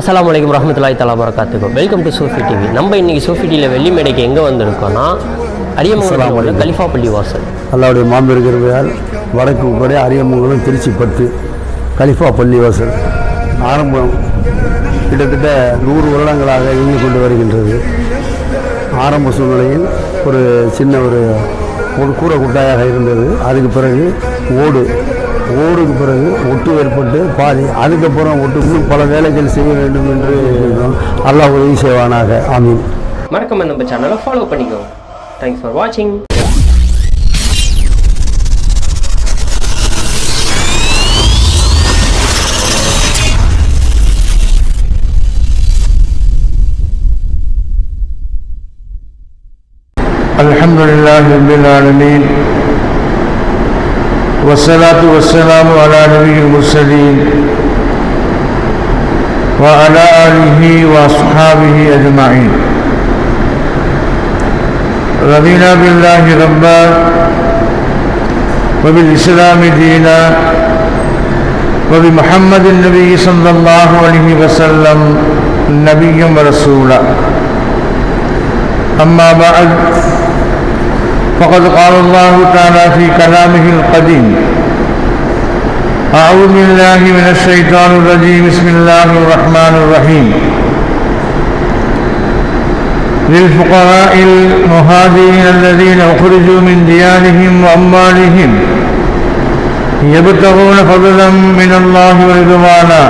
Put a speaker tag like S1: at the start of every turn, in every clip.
S1: அஸ்ஸலாமு அலைக்கும் ரஹமத்துல்லாஹி தலா வரகாத்துக்கும் வெல்கம் டு சோஃபி டிவி நம்ம இன்னைக்கு சோஃபி டிவியில் வெள்ளி மேடைக்கு எங்கே வந்திருக்கோம்னா அரியமங்கலம் கலிஃபா பள்ளி வாசல்.
S2: அல்லாவுடைய மாம்பெரு கிருபையால் வடக்கு உட்பட அரியமங்கலம் திருச்சி பத்து கலிஃபா பள்ளிவாசல் ஆரம்பம் கிட்டத்தட்ட நூறு வருடங்களாக இயங்கி கொண்டு வருகின்றது. ஆரம்ப சூழ்நிலையில் ஒரு சின்ன ஒரு ஒரு கூரை குட்டாயாக இருந்தது. அதுக்கு பிறகு ஓடு ஓடுக்கு பிறகு ஒட்டு ஏற்பட்டு பாதி அதுக்கப்புறம் ஒட்டு இன்னும் பல வேலைகள் செய்ய வேண்டும் என்று இருக்கிறோம். அல்லாஹ் உதவி செய்வானாக ஆமீன்
S1: மறக்காம நம்ம சேனலை ஃபாலோ பண்ணிக்கோங்க தேங்க்ஸ் ஃபார் வாட்சிங்
S3: الحمد لله رب العالمين والصلاة والسلام على نبي المرسلين وعلى آله وأصحابه أجمعين. رضينا بالله ربا وبالإسلام دينا وبمحمد النبي صلى الله عليه وسلم نبيا ورسولا. أما بعد فقد قال الله تعالى في كلامه القديم أعوذ بالله من الشيطان الرجيم بسم الله الرحمن الرحيم. للفقراء المهاجرين الذين أخرجوا من ديارهم وأموالهم يبتغون فضلا من الله ورضوانا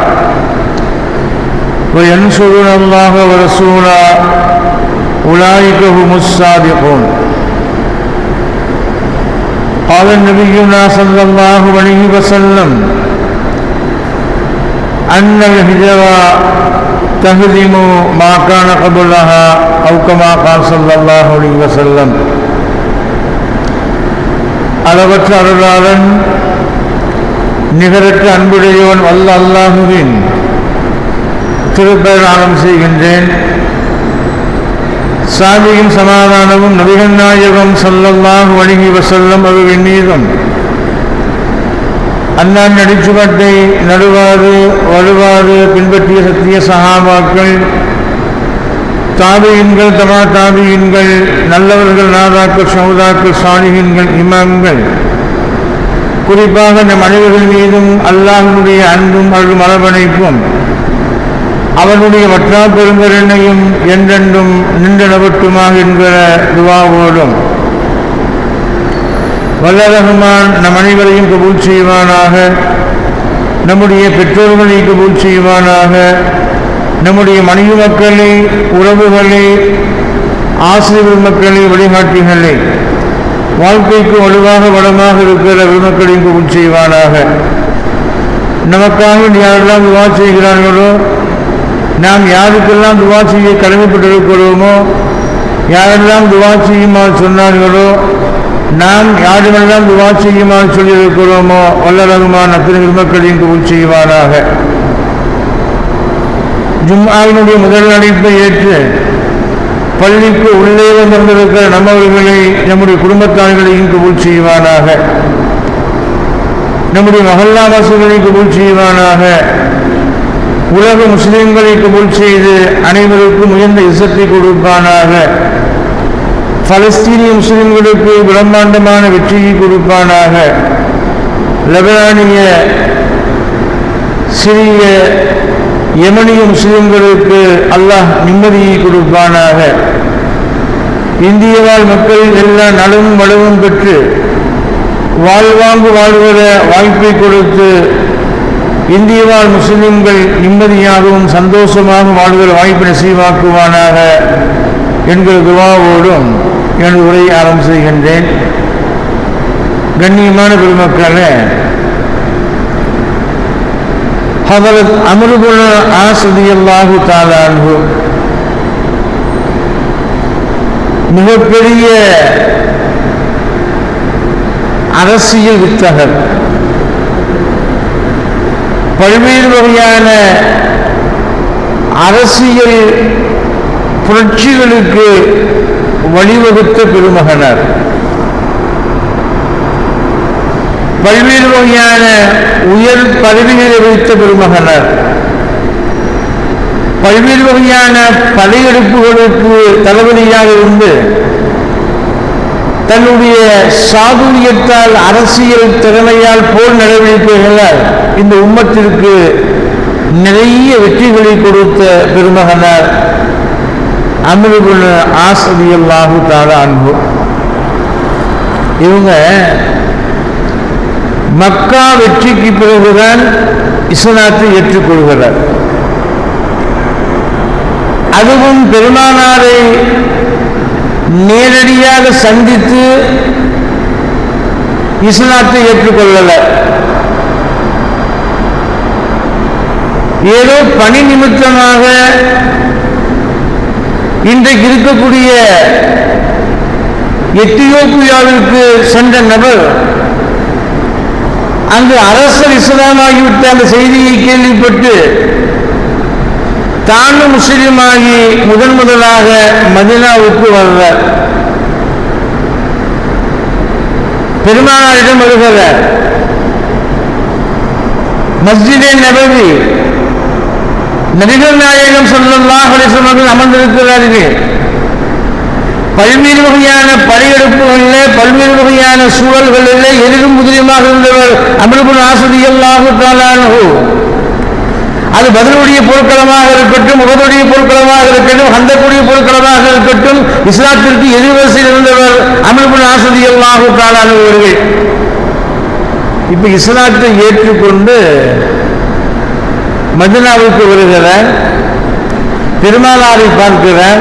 S3: وينصرون الله ورسوله أولئك هم الصادقون. قال نبينا صلى الله عليه وسلم أن الهجرة تهدم ما كان قبلها أو كما قال صلى الله عليه وسلم அளவற்ற அருளாளன் நிகரற்ற அன்புடையவன் வல்ல அல்லாஹுவின் திருப்பெயர் ஆரம் செய்கின்றேன் சாதியும் சமாதானமும் நபிகள் நாயகம் சல்லல்லாஹு அழகி வசல்லம் அவர்களின் மீதும். அண்ணான் நடிச்சுவட்டை நடுவாறு வலுவாறு பின்பற்றிய சத்திய சகாபாக்கள் தாபியின்கள் தமா தாபியின்கள் நல்லவர்கள் நாதாக்கள் சமுதாக்கள் சாலிகின்கள் இமாம்கள். குறிப்பாக நம் அனைவர்கள் மீதும் அல்லாஹனுடைய அன்பும் அருள் மரபணைப்பும் அவனுடைய வற்றா பெருங்கருணையும் என்றென்றும் நின்றனவட்டுமாக என்கிற துவாவோடும். வல்ல ரஹ்மான் நம் அனைவரையும் கபூல் செய்வானாக நம்முடைய பெற்றோர்களை கபூல் செய்வானாக நம்முடைய மனைவி மக்களை உறவுகளை ஆசிரியர் மக்களை வழிகாட்டிகளை வாழ்க்கைக்கு வலுவாக வளமாக இருக்கிற விமக்களையும் கபூல் செய்வானாக. நமக்காக யாரெல்லாம் விவாதம் செய்கிறார்களோ நாம் யாருக்கெல்லாம் துவா செய்ய கடமைப்பட்டிருக்கிறோமோ யாரெல்லாம் துவா செய்யுமாறு சொன்னார்களோ நாம் யாருமெல்லாம் துவா செய்யுமாறு சொல்லியிருக்கிறோமோ வல்ல ரகுமான் அத்தனை மக்களையும் கபூல் செய்வாராக. ஜும்ஆவினுடைய முதல் அழைப்பை ஏற்று பள்ளிக்கு உள்ளே வந்திருக்கிற நம்மவர்களை நம்முடைய குடும்பத்தார்களையும் கபூல் செய்வானாக நம்முடைய மகல்லாவாசிகளை கபூல் செய்வானாக உலக முஸ்லிம்களை கபூல் செய்து அனைவருக்கும் உயர்ந்த இசத்தை கொடுப்பானாக. பலஸ்தீனிய முஸ்லிம்களுக்கு பிரம்மாண்டமான வெற்றியை கொடுப்பானாக. லெபனானிய சிறிய யமனிய முஸ்லிம்களுக்கு அல்லாஹ் நிம்மதியை கொடுப்பானாக. இந்திய வாழ் மக்கள் எல்லா நலவும் வலுவும் பெற்று வாழ்வாங்கு வாழ்வத வாய்ப்பை கொடுத்து இந்திய வாழ் முஸ்லிம்கள் நிம்மதியாகவும் சந்தோஷமாக வாழ்வதில் வாய்ப்பை நசீவாக்குவானாக என்கிற துவாவோடும் எனது உரையை ஆரம்பம் செய்கின்றேன். கண்ணியமான பெருமக்களே ஹதரத் அமருகுல ஆசதியல்லாஹு தாலான்ஹு மிகப்பெரிய அரசியல் வித்தகர். பல்வேறு வகையான அரசியல் புரட்சிகளுக்கு வழிவகுத்த பெருமகனார். பல்வேறு வகையான உயர் பதவிகளை வைத்த பெருமகனார். பல்வேறு வகையான படையெடுப்புகளுக்கு தளபதியாக இருந்து தன்னுடைய சாதுரியத்தால் அரசியல் திறமையால் போர் நடவடிக்கைகளால் இந்த உம்மத்திற்கு நிறைய வெற்றிகளை கொடுத்த பெருமகனார் அமிர்புல் ஆசதியல்லாஹு தாலா அன்பு இவங்க மக்கா வெற்றிக்கு பிறகுதான் இஸ்லாத்தை ஏற்றுக்கொள்கிறார். அதுவும் பெருமானாரை நேரடியாக சந்தித்து இஸ்லாத்தை ஏற்றுக்கொள்ளல. ஏதோ பணி நிமித்தமாக இன்றைக்கு இருக்கக்கூடிய எத்தியோப்பியாவிற்கு சென்ற நபர் அங்கு அரசர் இஸ்லாமாகிவிட்ட அந்த செய்தியை கேள்விப்பட்டு தானும் முஸ்லீமாகி முதன் முதலாக மதினாவுக்கு வர்றார். பெருமானாரிடம் வருகிறார். மஸ்ஜிதே நபதி நபிகள் நாயகம் சொல்லல்லாஹ் அலிஸ்லாம் அவர்கள் அமர்ந்திருக்கிறார்கள் பல்வேறு வகையான படையெடுப்புகளில் பல்வேறு வகையான சூழல்களில் எதிரும் முதலியமாக இருந்தவர் அமிர்பு ஆசிரியர் அல்லாஹு அது பதிலுடைய பொருட்களமாக இருக்கட்டும் முகதுடைய பொருட்களமாக இருக்கட்டும் ஹந்தக்குடைய பொருட்களமாக இருக்கட்டும் இஸ்லாத்திற்கு எதிர்வரிசையில் இருந்தவர் அமிர்புல் ஆசதி அல்லாஹு இப்போ இப்ப இஸ்லாத்தை ஏற்றுக்கொண்டு மதினாவுக்கு வருகிறார் பெருமானாரை பார்க்கிறார்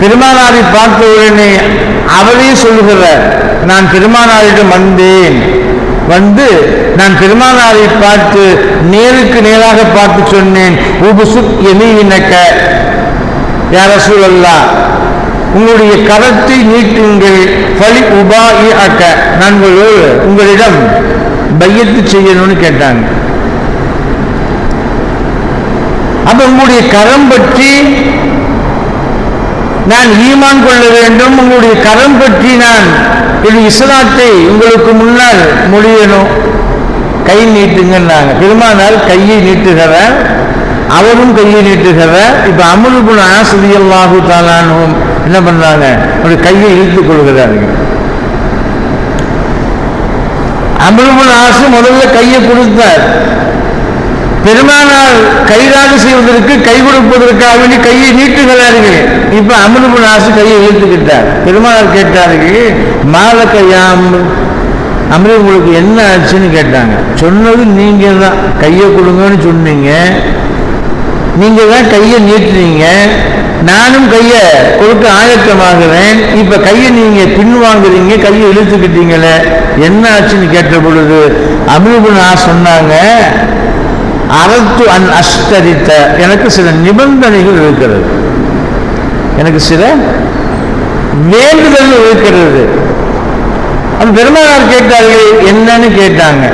S3: பெருமானாரை பார்த்த உடனே அவரே சொல்லுகிறார் நான் பெருமானாரிடம் வந்தேன். வந்து நான் பெருமானாரை பார்த்து நேருக்கு நேராக பார்த்து சொன்னேன். உபுசுக் எமீனக்க யார சூழல்லா உங்களுடைய கரத்தை நீட்டுங்கள். பலி உபா அக்க நான் உங்களிடம் பையத்து செய்யணும்னு கேட்டாங்க. அப்ப உங்களுடைய கரம் பற்றி நான் ஈமான் கொள்ள வேண்டும் உங்களுடைய கரம் பற்றி நான் இது இஸ்லாத்தை உங்களுக்கு முன்னால் மொழியணும் கை நீட்டுங்கன்னாங்க. பெருமானால் கையை நீட்டுகிறார் அவரும் கையை நீட்டுகிறார் இப்ப அமுல்புன் ஆசிரியல்லாஹு தாலானும் என்ன பண்ணாங்க? ஒரு கையை இழுத்துக் கொள்கிறார்கள். அமுல்புன் ஆசு முதல்ல கையை கொடுத்தார். பெருமானால் கைதாக செய்வதற்கு கை கொடுப்பதற்காக வேண்டி கையை நீட்டுகிறார்கள். இப்ப அமிர்புன் ஆசு கையை இழுத்துக்கிட்டார் பெருமானார் கேட்டார்கள் மால கையாம் அமிர்த உங்களுக்கு என்ன ஆச்சுன்னு கேட்டாங்க. சொன்னது நீங்க தான் கையை கொடுங்கன்னு சொன்னீங்க. நீங்க தான் கையை நீட்டுறீங்க. நானும் கையை கொடுக்க ஆயத்தமாகிறேன். இப்ப கையை நீங்க பின்வாங்குறீங்க கையை இழுத்துக்கிட்டீங்களே. என்ன ஆச்சுன்னு கேட்ட பொழுது அமிர்புன் சொன்னாங்க அரத்து அன் அஷ்டரித்த. எனக்கு சில நிபந்தனைகள் இருக்கிறது. எனக்கு சில வேண்டுதல் இருக்கிறது. அந்த பெருமானார் கேட்டார்கள் என்னன்னு கேட்டாங்க.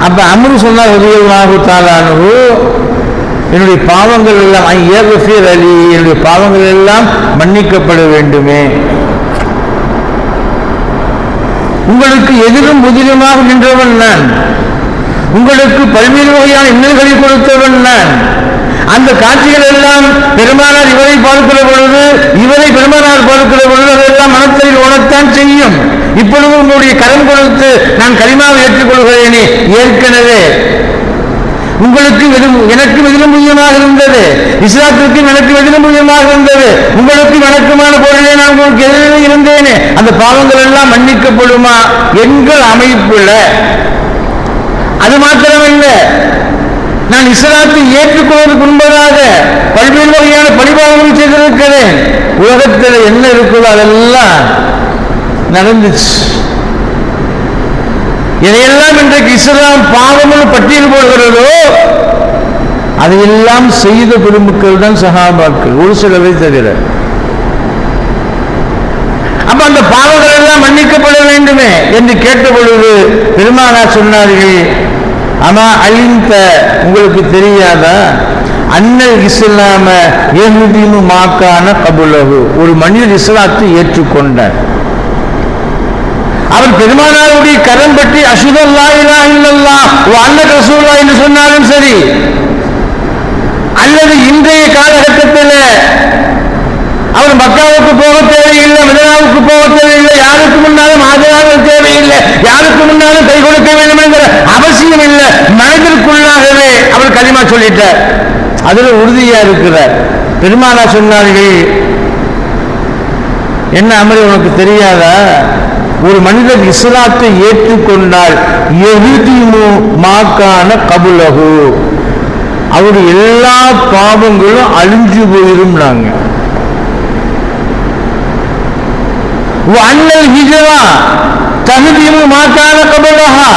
S3: அப்ப அமரு சொன்னார் உதயவாகு தாலானு என்னுடைய பாவங்கள் எல்லாம் ஏகஃபீர் அலி என்னுடைய பாவங்கள் எல்லாம் மன்னிக்கப்பட வேண்டுமே. உங்களுக்கு எதிரும் புதிருமாக நின்றவன் நான். உங்களுக்கு பல்வேறு வகையான இன்னல்களை கொடுத்தவன் நான். அந்த காட்சிகள் எல்லாம் பெருமானார் இவரை பார்க்கிற பொழுது இவரை பெருமானார் பார்க்கிற பொழுது அதெல்லாம் மனத்தில் உணர்த்தான் செய்யும். இப்பொழுது உங்களுடைய கரம் கொடுத்து நான் கரிமாவை ஏற்றுக்கொள்கிறேனே ஏற்கனவே. உங்களுக்கு வெறும் எனக்கு வெதிலும் புதியமாக இருந்தது. இஸ்லாத்திற்கும் எனக்கு வெதிலும் புதியமாக இருந்தது. உங்களுக்கு வணக்கமான பொருளே நான் உங்களுக்கு எதிரே இருந்தேனே. அந்த பாவங்கள் எல்லாம் மன்னிக்கப்படுமா? எங்கள் அமைப்புல. அது மாத்திரமல்ல. நான் இஸ்லாத்தை ஏற்றுக்கொள்வதற்கு முன்பதாக பல்வேறு வகையான பழிபாவங்கள் செய்திருக்கிறேன். உலகத்தில் என்ன இருக்குதோ அதெல்லாம் நடந்துச்சு. இதையெல்லாம் இன்றைக்கு இஸ்லாம் பாவமும் பட்டியல் போடுகிறதோ அதையெல்லாம் செய்த பெருமக்கள் தான் சகாபாக்கள் ஒரு சிலரை தவிர. அப்ப அந்த பாவங்கள் எல்லாம் மன்னிக்கப்பட வேண்டுமே என்று கேட்ட பொழுது பெருமானா சொன்னார்கள் ஆனா அழிந்த உங்களுக்கு தெரியாதா? அண்ணல் இஸ்லாம ஏகுதீனு மாக்கான கபுலகு ஒரு மனிதர் இஸ்லாத்தை ஏற்றுக்கொண்டார். அவர் பெருமானாருடைய கரம் பற்றி அசுதல்லா இல்லா இல்லல்லா அன்ன ரசூலா என்று சொன்னாலும் சரி. அல்லது இன்றைய காலகட்டத்தில் அவர் மக்காவுக்கு போக தேவையில்லை மிதனாவுக்கு போக தேவையில்லை யாருக்கு முன்னாலும் ஆஜராக தேவையில்லை யாருக்கு முன்னாலும் கை கொடுக்க வேண்டும் என்கிற அவசியம் இல்லை. மனதிற்குள்ளாகவே அவர் களிமா சொல்லிட்டார். அதுல உறுதியா இருக்கிறார். பெருமானா சொன்னார்கள் என்ன அமரி உனக்கு தெரியாதா? ஒரு மனிதர் இஸ்லாத்தை ஏற்றுக்கொண்டால் எகுதிமு மாக்கான கபுலகு அவருடைய எல்லா பாவங்களும் அழிஞ்சு போயிரும் நாங்க அண்ணல் ஹிஜரா தகுதியும் மாக்கான கபலஹா.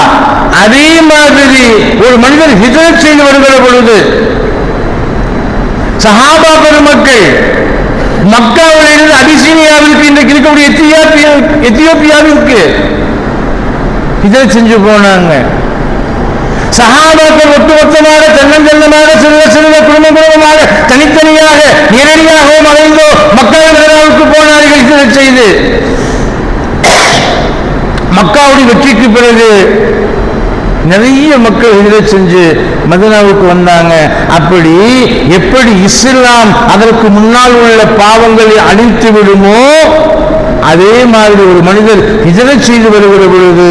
S3: அதே மாதிரி ஒரு மனிதர் ஹிஜரத் செய்து வருகிற பொழுது சஹாபா பெருமக்கள் மக்காவிலிருந்து அபிசீனியாவிற்கு இன்றைக்கு இருக்கக்கூடிய எத்தியோப்பியா எத்தியோப்பியாவிற்கு இதை செஞ்சு போனாங்க. சகாபாக்கள் ஒட்டுமொத்தமாக தென்னந்தென்னமாக சிறுவ சிறுவ குடும்ப குடும்பமாக தனித்தனியாக நேரடியாகவும் மறைந்தோ மக்கள் நகராவுக்கு போனார்கள் ஹிஜரத் செய்து. மக்காவுடைய வெற்றிக்கு பிறகு நிறைய மக்கள் ஹிஜரத் செஞ்சு மதினாவுக்கு வந்தாங்க. அப்படி எப்படி இஸ்லாம் அதற்கு முன்னால் உள்ள பாவங்களை அழித்து விடுமோ? அதே மாதிரி ஒரு மனிதர் ஹிஜரத் செய்து வருகிற பொழுது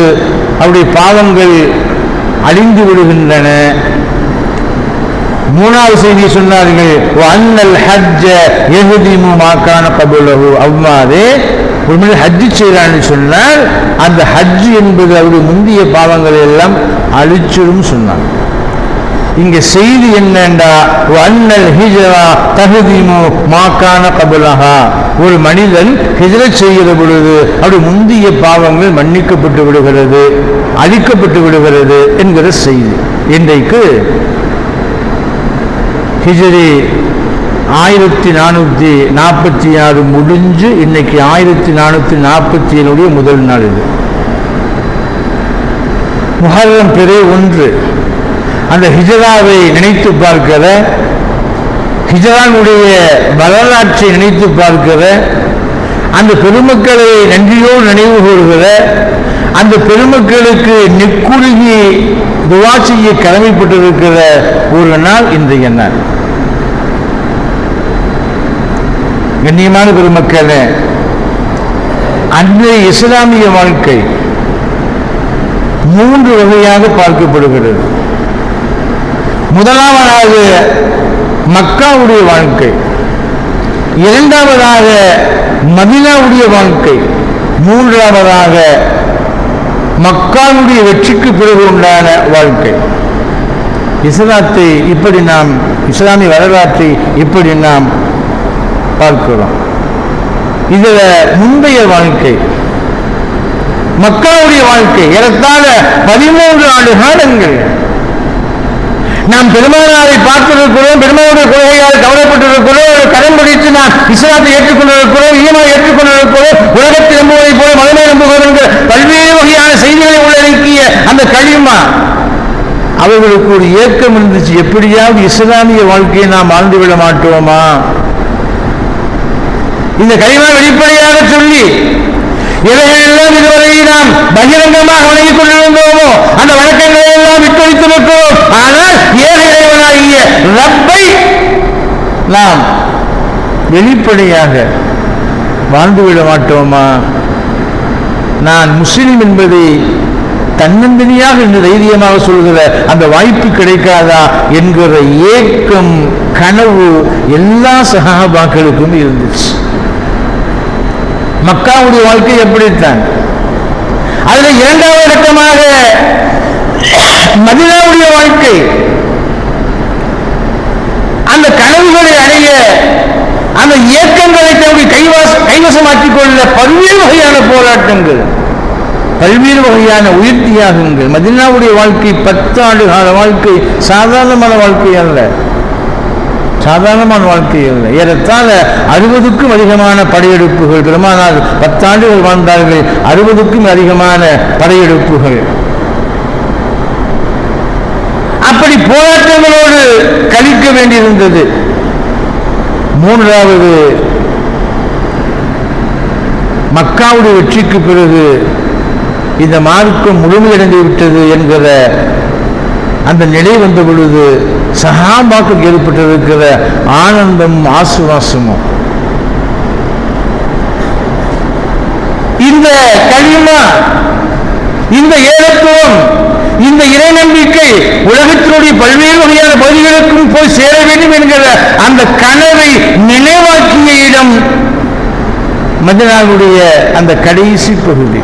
S3: அவருடைய பாவங்கள் அழிந்து விடுகின்றன. மூணாவது செய்தி சொன்னார்கள் அன்னல் ஹஜ்ஜ எகுதிமு மாக்கான கபுலகு அவ்வாறு ஒரு மனிதர் ஹஜ்ஜு செய்கிறான்னு சொன்னால் அந்த ஹஜ் என்பது அவருடைய முந்தைய பாவங்களை எல்லாம் அழிச்சிடும் சொன்னான் இங்க செய்தி என்னண்டா? அண்ணல் ஹிஜரா தகுதிமு மாக்கான கபுலஹா. ஒரு மனிதன் ஹிஜரை செய்கிற பொழுது அவருடைய முந்தைய பாவங்கள் மன்னிக்கப்பட்டு விடுகிறது அழிக்கப்பட்டு விடுகிறது என்கிற செய்தி. இன்றைக்கு ஹிஜரி ஆயிரத்தி நானூற்றி நாற்பத்தி ஆறு முடிஞ்சு இன்னைக்கு ஆயிரத்தி நானூற்றி நாற்பத்தி ஏழுடைய முதல் நாள் இது. முஹர்ரம் பிறை ஒன்று. அந்த ஹிஜராவை நினைத்து பார்க்கிற ஹிஜரானுடைய வரலாற்றை நினைத்து பார்க்கிற அந்த பெருமக்களை நன்றியோடு நினைவு கூறுகிற அந்த பெருமக்களுக்கு நெக்குருகி துவா செய்ய கடமைப்பட்டிருக்கிற ஒரு நாள் இன்றைய நாள். கண்ணியமான பெருமக்களே அன்றைய இஸ்லாமிய வாழ்க்கை மூன்று வகையாக பார்க்கப்படுகிறது. முதலாவதாக மக்காவுடைய வாழ்க்கை இரண்டாவதாக மதினாவுடைய வாழ்க்கை மூன்றாவதாக மக்காவுடைய வெற்றிக்கு பிறகு உண்டான வாழ்க்கை. இஸ்லாத்தை இப்படி நாம் இஸ்லாமிய வரலாற்றை இப்படி நாம் பார்க்கிறோம். இதுல முந்தைய வாழ்க்கை மக்களுடைய வாழ்க்கை ஏறத்தாழ பதிமூன்று ஆண்டு காலங்கள். நாம் பெருமானாரை பார்த்திருக்கிறோம் பெருமானுடைய கொள்கையால் கவலைப்பட்டிருக்கிறோம் ஒரு கடன் பிடித்து நாம் இஸ்லாத்தை ஏற்றுக்கொண்டிருக்கிறோம் ஈமாவை ஏற்றுக்கொண்டிருக்கிறோம் உலகத்தை நம்புவதை போல மதமே நம்புகிறோம் பல்வேறு வகையான செய்திகளை உள்ளடக்கிய அந்த களிமா அவர்களுக்கு ஒரு ஏக்கம் இருந்துச்சு எப்படியாவது இஸ்லாமிய வாழ்க்கையை நாம் வாழ்ந்துவிட மாட்டோமா? இந்த கலிமா வெளிப்படையாக சொல்லி இவைகளெல்லாம் இதுவரை நாம் பகிரங்கமாக வழங்கிக் கொண்டிருந்தோமோ அந்த வழக்கங்களை எல்லாம் விட்டு வைத்திருக்கிறோம் ஆனால் ஏக இறைவனாகிய ரப்பை நாம் வெளிப்படையாக வாழ்ந்துவிட மாட்டோமா? நான் முஸ்லிம் என்பதை தன்னந்தனியாக என்று தைரியமாக சொல்கிற அந்த வாய்ப்பு கிடைக்காதா என்கிற ஏக்கம் கனவு எல்லா சகாபாக்களுக்கும் இருந்துச்சு. மக்காவுடைய வாழ்க்கை எப்படித்தான்? அதுல இரண்டாவது இடக்கமாக மதினாவுடைய வாழ்க்கை. அந்த கனவுகளை அடைய அந்த இயக்கங்களை தன்னுடைய கைவாச கைவசமாக்கிக் கொள்ள பல்வேறு வகையான போராட்டங்கள். பல்வேறு வகையான உயிர் தியாகங்கள். மதினாவுடைய வாழ்க்கை பத்தாண்டு கால வாழ்க்கை சாதாரணமான வாழ்க்கை அல்ல. சாதாரணமான வாழ்க்கை அல்ல. ஏறத்தாழ அறுபதுக்கும் அதிகமான படையெடுப்புகள் பெருமானால் பத்தாண்டுகள் வாழ்ந்தார்கள். அறுபதுக்கும் அதிகமான படையெடுப்புகள். அப்படி போராட்டங்களோடு கழிக்க வேண்டியிருந்தது. மூன்றாவது மக்காவுடைய வெற்றிக்கு பிறகு இந்த மார்க்கம் முழுமையடைந்து விட்டது என்கிற அந்த நிலை வந்த பொழுது சகாபாக்கு ஏற்பட்டிருக்கிற ஆனந்தமும் ஆசுவாசமும். இந்த கனிமா இந்த ஏகத்துவம் இந்த இறை நம்பிக்கை உலகத்தினுடைய பல்வேறு வகையான பகுதிகளுக்கும் போய் சேர வேண்டும் என்கிற அந்த கனவை நினைவாக்கிய இடம் மதினாவுடைய அந்த கடைசி பகுதி.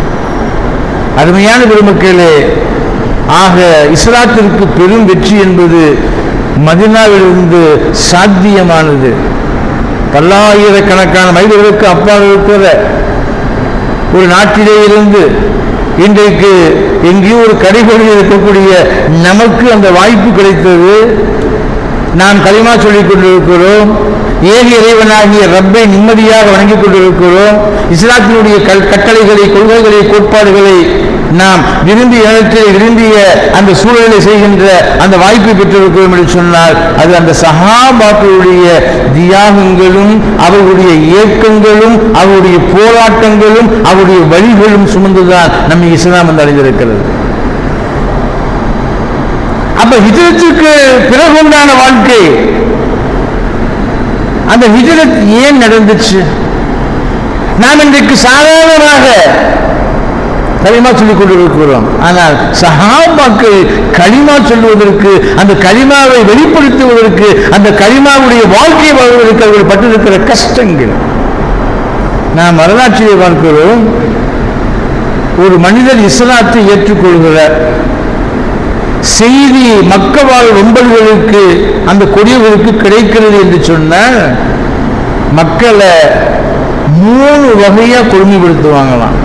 S3: அருமையான பெருமக்களே ஆக இஸ்லாத்திற்கு பெரும் வெற்றி என்பது மதினாவிலிருந்து சாத்தியமானது. பல்லாயிரக்கணக்கான மைல்களுக்கு அப்பால் இருக்கிற ஒரு நாட்டிலே இருந்து இன்றைக்கு எங்கேயோ ஒரு கடைகளில் இருக்கக்கூடிய நமக்கு அந்த வாய்ப்பு கிடைத்தது. நாம் களிமா சொல்லிக் கொண்டிருக்கிறோம். ஏக இறைவனாகிய ரப்பை நிம்மதியாக வணங்கிக் கொண்டிருக்கிறோம். இஸ்லாத்தினுடைய கல் கட்டளைகளை கொள்கைகளை கோட்பாடுகளை நாம் விரும்பிய இடத்தில் விரும்பிய அந்த சூழலை செய்கின்ற அந்த வாய்ப்பை பெற்றிருக்கிறோம் என்று சொன்னால் அது அந்த சகாபாக்களுடைய தியாகங்களும் அவர்களுடைய இயக்கங்களும் அவருடைய போராட்டங்களும் அவருடைய வழிகளும் சுமந்துதான் நம்மை இஸ்லாம் வந்து அடைந்திருக்கிறது. அப்ப ஹிஜரத்துக்கு பிறகுண்டான வாழ்க்கை அந்த ஹிஜரத் ஏன் நடந்துச்சு? நாம் இன்றைக்கு சாதாரணமாக களிமா சொல்லிக் கொண்டிருக்கிறோம். ஆனால் சஹாபாக்கள் களிமா சொல்லுவதற்கு அந்த களிமாவை வெளிப்படுத்துவதற்கு அந்த களிமாவுடைய வாழ்க்கையை வாழ்வதற்கு அவர்கள் பட்டிருக்கிற கஷ்டங்கள். நாம் வரலாற்றிலே பார்க்கிறோம் ஒரு மனிதர் இஸ்லாத்தை ஏற்றுக்கொள்கிறார். செய்தி மக்கவாழ் ஒன்பதுகளுக்கு அந்த கொடியவர்களுக்கு கிடைக்கிறது என்று சொன்னால் மக்களை மூணு வகையாக கொடுமைப்படுத்துவாங்களாம்.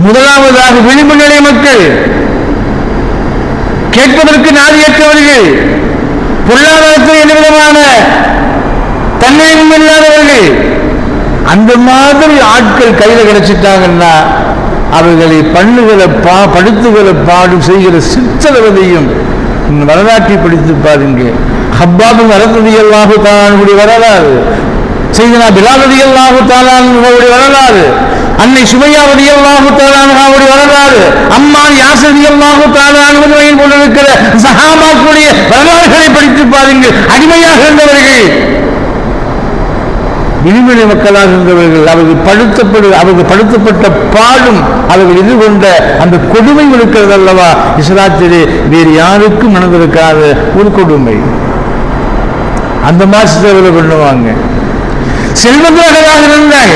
S3: முதலாவதாக விளிம்பு நிலை மக்கள் கேட்பதற்கு நாதியற்றவர்கள் பொருளாதாரத்தில் எந்த விதமான இல்லாதவர்கள் அந்த மாதிரி ஆட்கள் கையில கிடைச்சிட்டாங்கன்னா அவர்களை பண்ணுகிற பா படுத்துகிற பாடும் செய்கிற சித்திரவதையும் இந்த வரலாற்றை படித்து பாருங்க ஹப்பாபும் வரததியல்லாஹு தானுடைய வரலாறு. செய்தனா பிலாவதியல்லாக தாலானுடைய வரலாறு. அன்னை சுமையாவதியல்லாக தாலானுடைய வரலாறு. அம்மா யாசதியல்லாக தாலானுவதையில் கொண்டிருக்கிற சஹாபாக்களுடைய வரலாறுகளை படித்து பாருங்கள் அடிமையாக இருந்தவர்கள். விளிமலை மக்களாக இருந்தவர்கள் அவர்கள் படுத்தப்படு அவர்கள் படுத்தப்பட்ட பாடும் அவர்கள் எதிர்கொண்ட அந்த கொடுமை இருக்கிறது அல்லவா இஸ்லாத்திலே வேறு யாருக்கும் நடந்திருக்காத ஒரு கொடுமை. அந்த மாதிரி பண்ணுவாங்க செல்வந்தர்களாக இருந்தாங்க.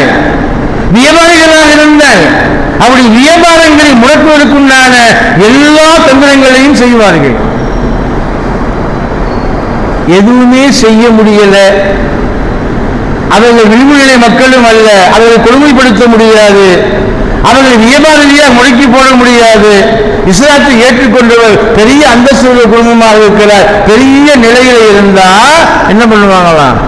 S3: வியாபாரிகளாக இருந்தாங்க. அவருடைய வியாபாரங்களை முடக்குவதற்குண்டான எல்லா தந்திரங்களையும் செய்வார்கள். எதுவுமே செய்ய முடியல. அவர்கள் விளிம்புநிலை மக்களும் அல்ல. அவர்களை கொடுமைப்படுத்த முடியாது. அவர்களை வியாபார ரீதியாக முடக்கி போட முடியாது. இஸ்லாத்தை ஏற்றுக்கொண்டவர் பெரிய அந்தஸ்து குடும்பமாக இருக்கிறார். பெரிய நிலையில இருந்தா என்ன பண்ணுவாங்களாம்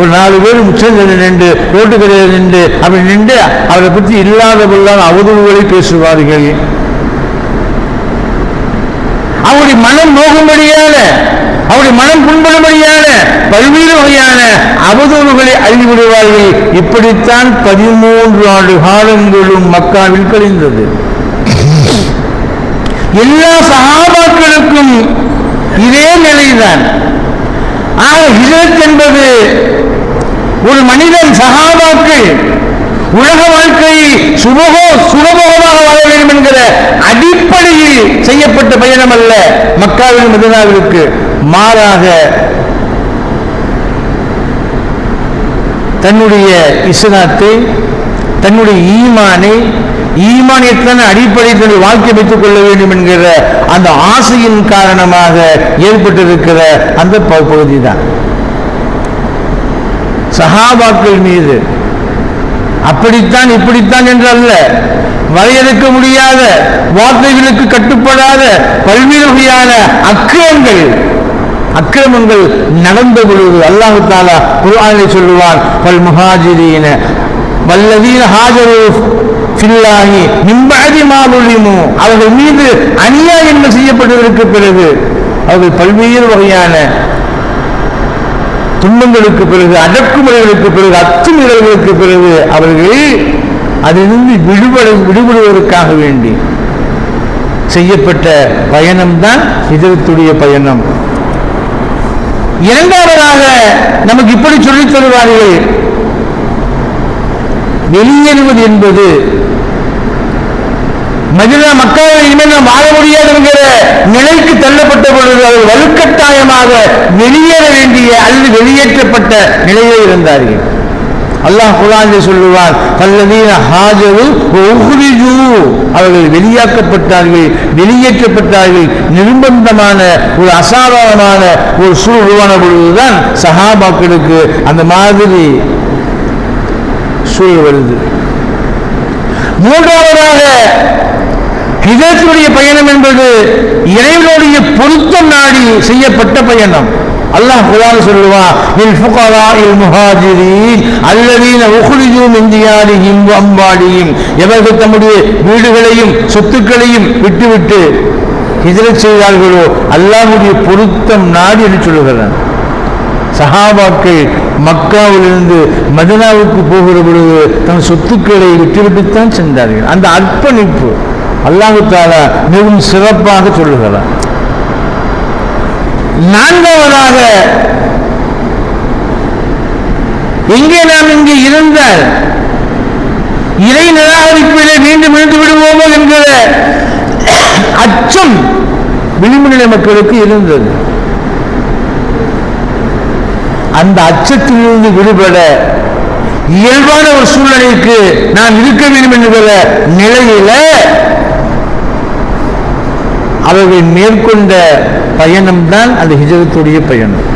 S3: ஒரு நாலு பேர் முச்சந்தில் நின்று ரோட்டுக்கரையில் நின்று அப்படி நின்று அவரை பற்றி இல்லாத பொருளான அவதூறுகளை பேசுவார்கள். அவருடைய மனம் நோகும்படியான அவருடைய மனம் புண்படும்படியான பல்வேறு வகையான அவதூறுகளை அழிவிடுவார்கள் இப்படித்தான் பதிமூன்று ஆண்டு காலங்களும் மக்காவில் கழிந்தது. எல்லா சகாபாக்களுக்கும் இதே நிலைதான். ஆக ஹிஜரத் என்பது ஒரு மனிதன் சகாபாக்கள் உலக வாழ்க்கையை சுபகோ சுகபோகமாக வாழ வேண்டும் என்கிற அடிப்படையில் செய்யப்பட்ட பயணம் அல்ல மக்காவில் மதினாவிற்கு மாறாக தன்னுடைய இஸ்லாத்தை தன்னுடைய ஈமானை ஈமானியத்தான அடிப்படை தன்னுடைய வாழ்க்கை வைத்துக் கொள்ள வேண்டும் என்கிற அந்த ஆசையின் காரணமாக ஏற்பட்டிருக்கிற அந்த பகுதி தான் சஹாபாக்கள் மீது அப்படித்தான் இப்படித்தான் என்றல்ல. அல்ல வரையறுக்க முடியாத வார்த்தைகளுக்கு கட்டுப்படாத பல்வேறு வகையான அக்கிரங்கள் அக்கிரமங்கள் நடந்த பொழுது அல்லாஹு குருவானை சொல்லுவார் சொல்லுவான் பல் முஹாஜிரீன வல்லதீன ஹாஜரு ஃபில்லாஹி நிம்பதி மாலுலிமு அவர்கள் மீது அநியாயங்கள் செய்யப்பட்டதற்கு பிறகு அவர்கள் பல்வேறு வகையான துன்பங்களுக்கு பிறகு அடக்குமுறைகளுக்கு பிறகு அத்துமீறல்களுக்கு பிறகு அவர்கள் அதிலிருந்து விடுபட விடுபடுவதற்காக வேண்டி செய்யப்பட்ட பயணம்தான் இதயத்துடைய பயணம். இரண்டாவதாக நமக்கு இப்படி சொல்லித் தருவார்கள். வெளியேறுவது என்பது மதினா மக்கள் இனிமேல் நாம் வாழ முடியாது என்கிற நிலைக்கு தள்ளப்பட்ட பொழுது அவர் வலுக்கட்டாயமாக வெளியேற வேண்டிய அல்லது வெளியேற்றப்பட்ட நிலையில் இருந்தார்கள். அல்லாஹ் குரானில் சொல்லுவார் கல்லதீன ஹாஜரு ஒவ்வொரு அவர்கள் வெளியாக்கப்பட்டார்கள் வெளியேற்றப்பட்டார்கள். நிர்பந்தமான ஒரு அசாதாரணமான ஒரு சூழ் உருவான பொழுதுதான் சஹாபாக்களுக்கு அந்த மாதிரி சூழல் வருது. மூன்றாவதாக ஹிதத்தினுடைய பயணம் என்பது இறைவனுடைய பொருத்தம் நாடி செய்யப்பட்ட பயணம். அல்லாஹ் குரான் சொல்லுவா இல் ஃபுகரா இல் முஹாஜிரீன் அல்லதீன உஹ்ரிஜூ மின் தியாரிஹிம் வ அம்வாலிஹிம் எவர்கள் தம்முடைய வீடுகளையும் சொத்துக்களையும் விட்டுவிட்டு ஹிஜ்ரத் செய்தார்களோ அல்லாஹ்வுடைய பொருத்தம் நாடி என்று சொல்லுகிறான். சஹாபாக்கள் மக்காவிலிருந்து மதினாவுக்கு போகிற பொழுது தன் சொத்துக்களை விட்டுவிட்டுத்தான் சென்றார்கள். அந்த அர்ப்பணிப்பு அல்லாஹு தாலா மிகவும் சிறப்பாக சொல்லுகிறான். நான்காவதாக எங்கே நாம் இங்கே இருந்தால் இறை நிராகரிப்பிலே மீண்டும் விழுந்து விடுவோமோ என்கிற அச்சம் விளிம்பு நிலை மக்களுக்கு இருந்தது. அந்த அச்சத்திலிருந்து விடுபட இயல்பான ஒரு சூழ்நிலைக்கு நாம் இருக்க வேண்டும் என்கிற நிலையில அவர்கள் மேற்கொண்ட பயணம்தான் அந்த ஹிஜரத்துடைய பயணம்.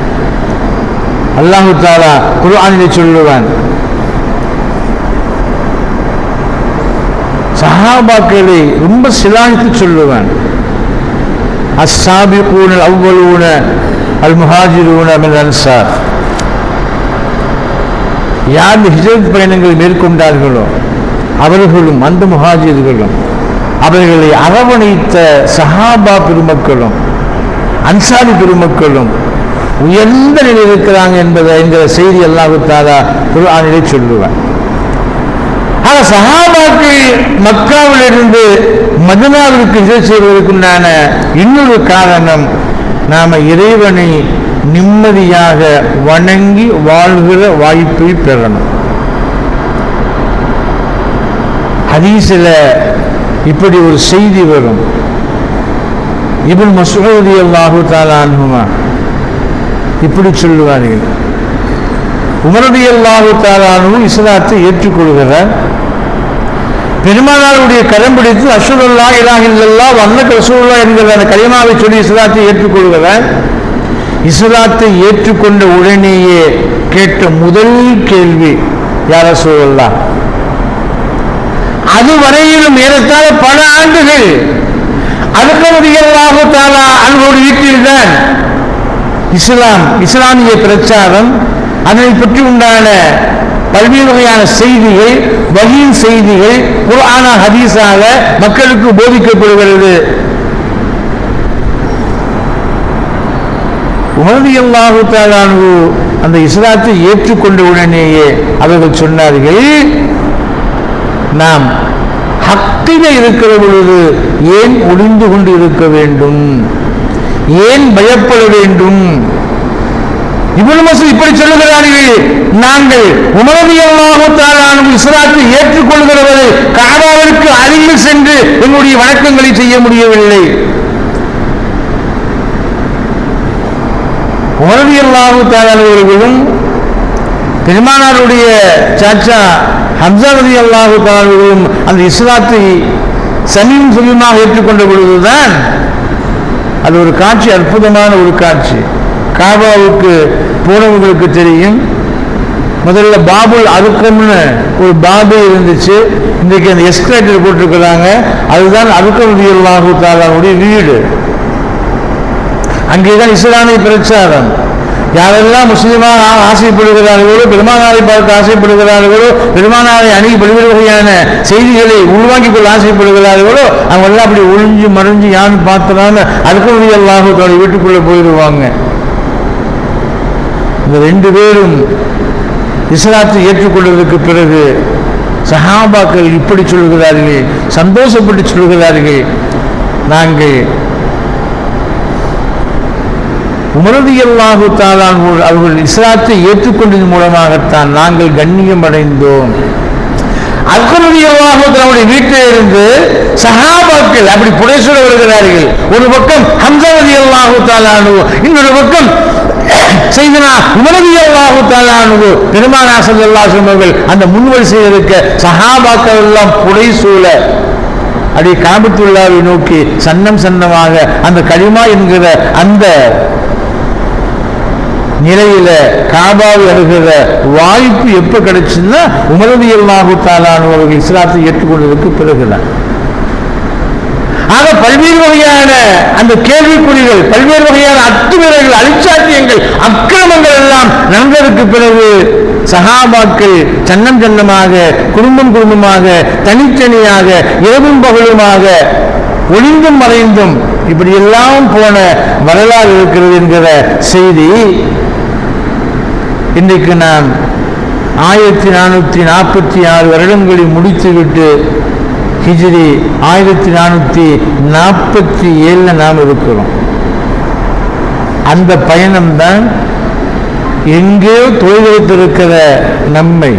S3: அல்லாஹு தாலா குர்ஆனில் சொல்லுவான் சஹாபாக்களை ரொம்ப சிலானித்து சொல்லுவான் அஸ்ஸாபிகூன அவ்வளூன அல் முஹாஜிரூன மின் அன்சார். யார் ஹிஜரத் பயணங்களை மேற்கொண்டார்களோ அவர்களும் அந்த முஹாஜிர்களும் அவர்களை அரவணைத்த சஹாபா பெருமக்களும் அன்சாரி பெருமக்களும் உயர்ந்த நிலையில் இருக்கிறாங்க என்பதை என்கிற செய்தி அல்லாஹு தாலா குர்ஆனிலே சொல்லுவார். ஆனால் சஹாபாக்கள் மக்காவிலிருந்து மதுனாவிற்கு இதை செய்வதற்குண்டான இன்னொரு காரணம் நாம இறைவனை நிம்மதியாக வணங்கி வாழ்கிற வாய்ப்பை பெறணும். ஹதீஸில் இப்படி ஒரு செய்தி வரும். இப்னு மசூதி அல்லாஹு தாலானுமா இப்படி சொல்லுவார்கள். உமரதி அல்லாஹு தாலானும் இஸ்லாத்தை ஏற்றுக்கொள்கிறார். பெருமானாருடைய கரம் பிடித்து அசுரல்லா இலாஹ் இல்லல்லா வல்லக் ரசூல்லா என்கிற அந்த கரிமாவை சொல்லி இஸ்லாத்தை ஏற்றுக்கொள்கிறார். இஸ்லாத்தை ஏற்றுக்கொண்ட உடனேயே கேட்ட முதல் கேள்வி யார சூழல்லா அதுவரையிலும் ஏறத்தாழ பல ஆண்டுகள் அதுக்கமுடியல்லாஹு தாலா அன்போடு வீட்டில்தான் இஸ்லாம் இஸ்லாமிய பிரச்சாரம் அதனை பற்றி உண்டான பல்வேறு வகையான செய்திகள் வகையின் செய்திகள் குர்ஆன ஹதீஸாக மக்களுக்கு போதிக்கப்படுகிறது. உமரதி தாலானு அந்த இஸ்லாத்தை ஏற்றுக்கொண்ட உடனேயே அவர்கள் சொன்னார்கள் நாம் ஹக்கில இருக்கிற பொழுது ஏன் ஒளிந்து கொண்டு இருக்க வேண்டும்? ஏன் பயப்பட வேண்டும்? இவ்வளவு மசூத் இப்படி சொல்லுகிறார்கள் நாங்கள் உமரதியல்லாஹு தாலானு இஸ்லாத்தை ஏற்றுக்கொள்கிறவரை காபாவிற்கு அருகில் சென்று எங்களுடைய வணக்கங்களை செய்ய முடியவில்லை. உமரதியல்லாஹு தாலானவர்களும் பெருமானாருடைய சாச்சா ஹம்சா ரதி அல்லாஹு தாலானவர்களும் அந்த இஸ்லாத்தை சமீம் சுமீமாக ஏற்றுக்கொண்ட பொழுதுதான் அது ஒரு காட்சி அற்புதமான ஒரு காட்சி. காபாவுக்கு போனவங்களுக்கு தெரியும். முதல்ல பாபுல் அருக்கம்னு ஒரு பாபு இருந்துச்சு. இன்றைக்கு அந்த எஸ்கலேட்டர் போட்டிருக்கிறாங்க. அதுதான் அருக்கம் ரதியல்லாஹு தாலாவுடைய வீடு. அங்கேதான் இஸ்லாமிய பிரச்சாரம். யாரெல்லாம் முஸ்லீமாக ஆசைப்படுகிறார்களோ பெருமானாரை பார்க்க ஆசைப்படுகிறார்களோ பெருமானாரை அணுகி பல்வேறு வகையான செய்திகளை உள்வாங்கிக் கொள்ள ஆசைப்படுகிறார்களோ அவங்கெல்லாம் அப்படி ஒளிஞ்சு மறைஞ்சு யாரும் பார்த்தனால அதுக்கு அல்லாஹத்தோட வீட்டுக்குள்ளே போயிடுவாங்க. இந்த ரெண்டு பேரும் இஸ்லாத்தை ஏற்றுக்கொள்வதற்கு பிறகு சஹாபாக்கள் இப்படி சொல்கிறார்கள் சந்தோஷப்பட்டு சொல்கிறார்கள் நாங்கள் உமரது அல்லாஹு தாலான் அவர்கள் இஸ்லாத்தை ஏற்றுக்கொண்டதன் மூலமாகத்தான் நாங்கள் கண்ணியம் அடைந்தோம். அக்பருடைய தன்னுடைய வீட்டில் இருந்து சஹாபாக்கள் அப்படி புடைசூட வருகிறார்கள். ஒரு பக்கம் ஹம்சவதி அல்லாஹு தாலானு இன்னொரு பக்கம் செய்தனா உமரதி அல்லாஹு தாலானு பெருமானா சல்லாஹம் சொன்னவர்கள் அந்த முன்வரிசையில் இருக்க சஹாபாக்கள் எல்லாம் புடைசூழ அப்படியே காபத்துள்ளாவை நோக்கி சன்னம் சன்னமாக அந்த களிமா என்கிற அந்த நிலையில காபாவை அணுகிற வாய்ப்பு எப்ப கிடைச்சுன்னா உமரவியல்லாஹு அவர்கள் இஸ்லாத்தை ஏற்றுக்கொண்டதற்கு பிறகுதான். ஆக பல்வேறு வகையான அந்த கேள்விக்குறிகள் பல்வேறு வகையான அத்துமீறல்கள் அழிச்சாட்டியங்கள் அக்கிரமங்கள் எல்லாம் நடந்ததற்கு பிறகு சகாபாக்கள் சன்னம் சன்னமாக குடும்பம் குடும்பமாக தனித்தனியாக இரவும் பகலுமாக ஒளிந்தும் மறைந்தும் இப்படியெல்லாம் போன வரலாறு இருக்கிறது என்கிற செய்தி இன்றைக்கு நாம் ஆயிரத்தி நானூற்றி நாற்பத்தி ஆறு வருடங்களை முடித்துவிட்டு ஹிஜ்ரி ஆயிரத்தி நானூற்றி நாற்பத்தி ஏழில் நாம் இருக்கிறோம். அந்த பயணம்தான் எங்கேயோ தொழில்த்திருக்கிற நம்மை.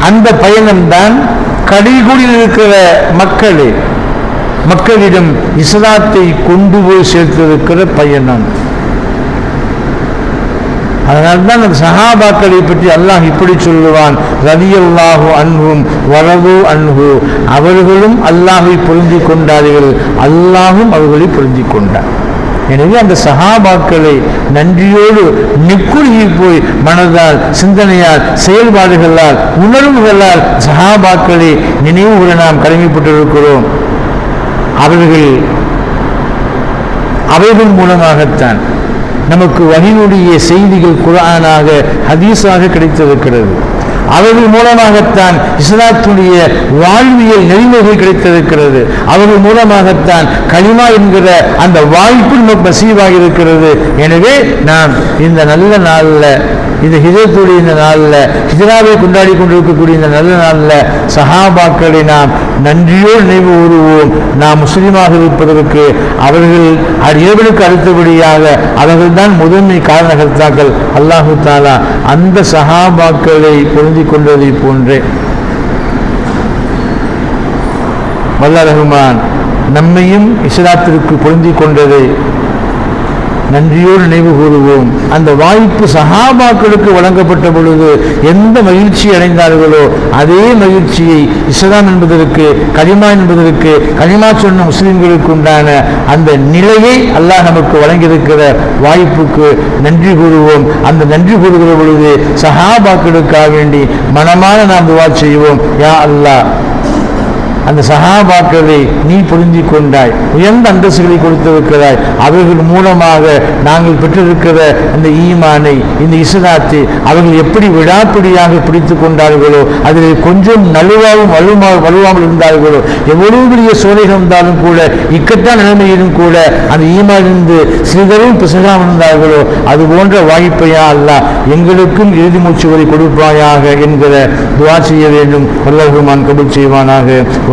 S3: அந்த பயணம்தான் கடிகுடியில் இருக்கிற மக்களே. மக்களிடம் இஸ்லாத்தை கொண்டு போய் சேர்த்திருக்கிற பயணம். அதனால்தான் அந்த சஹாபாக்களை பற்றி அல்லாஹ் இப்படி சொல்லுவான் ரதியல்லாஹு அன்பும் வரவு அன்பு அவர்களும் அல்லாஹை புரிந்து கொண்டார்கள். அல்லாஹும் அவர்களை புரிந்து கொண்டார் எனவே அந்த சகாபாக்களை நன்றியோடு நிக்குழுகி போய் மனதால் சிந்தனையால் செயல்பாடுகளால் உணர்வுகளால் சஹாபாக்களை நினைவுகூர நாம் கடமைப்பட்டிருக்கிறோம். அவர்கள் அவைகள் மூலமாகத்தான். நமக்கு வகையினுடைய செய்திகள் குரானாக ஹதீஸாக கிடைத்திருக்கிறது. அவர்கள் மூலமாகத்தான் இஸ்லாத்துடைய வாழ்வியல் நெறிமுறைகள் கிடைத்திருக்கிறது. அவர்கள் மூலமாகத்தான் களிமா என்கிற அந்த வாய்ப்பு நமக்கு நசீவாக இருக்கிறது எனவே நாம் இந்த நல்ல நாளில் இந்த ஹிஜத்துடைய இந்த நாளில் ஹிஜராவை கொண்டாடி கொண்டிருக்கக்கூடிய இந்த நல்ல நாளில் சஹாபாக்களை நாம் நன்றியோடு நினைவு கூறுவோம். நாம் முஸ்லீமாக இருப்பதற்கு அவர்கள் இறைவனுக்கு அடுத்தபடியாக அவர்கள் தான் முதன்மை காரணகர்த்தாக்கள். அல்லாஹு தாலா அந்த சஹாபாக்களை பொருந்தி கொண்டதை போன்றே. வல்ல ரஹ்மான் நம்மையும் இஸ்லாத்திற்கு பொருந்தி கொண்டதை நன்றியோடு நினைவு கூறுவோம். அந்த வாய்ப்பு சஹாபாக்களுக்கு வழங்கப்பட்ட பொழுது எந்த மகிழ்ச்சி அடைந்தார்களோ அதே மகிழ்ச்சியை இஸ்லாம் என்பதற்கு கலிமா என்பதற்கு கலிமா சொன்ன முஸ்லிம்களுக்கு உண்டான அந்த நிலையை அல்லாஹ் நமக்கு வழங்கியிருக்கிற வாய்ப்புக்கு நன்றி கூறுவோம். அந்த நன்றி கூறுகிற பொழுது சஹாபாக்களுக்காக வேண்டி மனமான நாம் துவா செய்வோம். யா அல்லாஹ் அந்த சகாபாக்களை நீ புரிந்து கொண்டாய் உயர்ந்த அந்தஸ்துகளை கொடுத்திருக்கிறாய். அவர்கள் மூலமாக நாங்கள் பெற்றிருக்கிற அந்த ஈமானை இந்த இஸ்லாத்தை அவர்கள் எப்படி விடாப்பிடியாக பிடித்து கொண்டார்களோ அதில் கொஞ்சம் நலுவாவும் வலுவா வலுவாமல் இருந்தார்களோ எவ்வளவு பெரிய சோதனைகள் இருந்தாலும் கூட இக்கட்டான நிலைமையிலும் கூட அந்த ஈமானிலிருந்து சிறிதளவும் பிசகாமல் இருந்தார்களோ அது போன்ற வாய்ப்பையா அல்ல எங்களுக்கும் இறுதி மூச்சு வரை கொடுப்பாயாக என்கிற துவா செய்ய வேண்டும். வல்லகுமான் கபூல் செய்வானாக.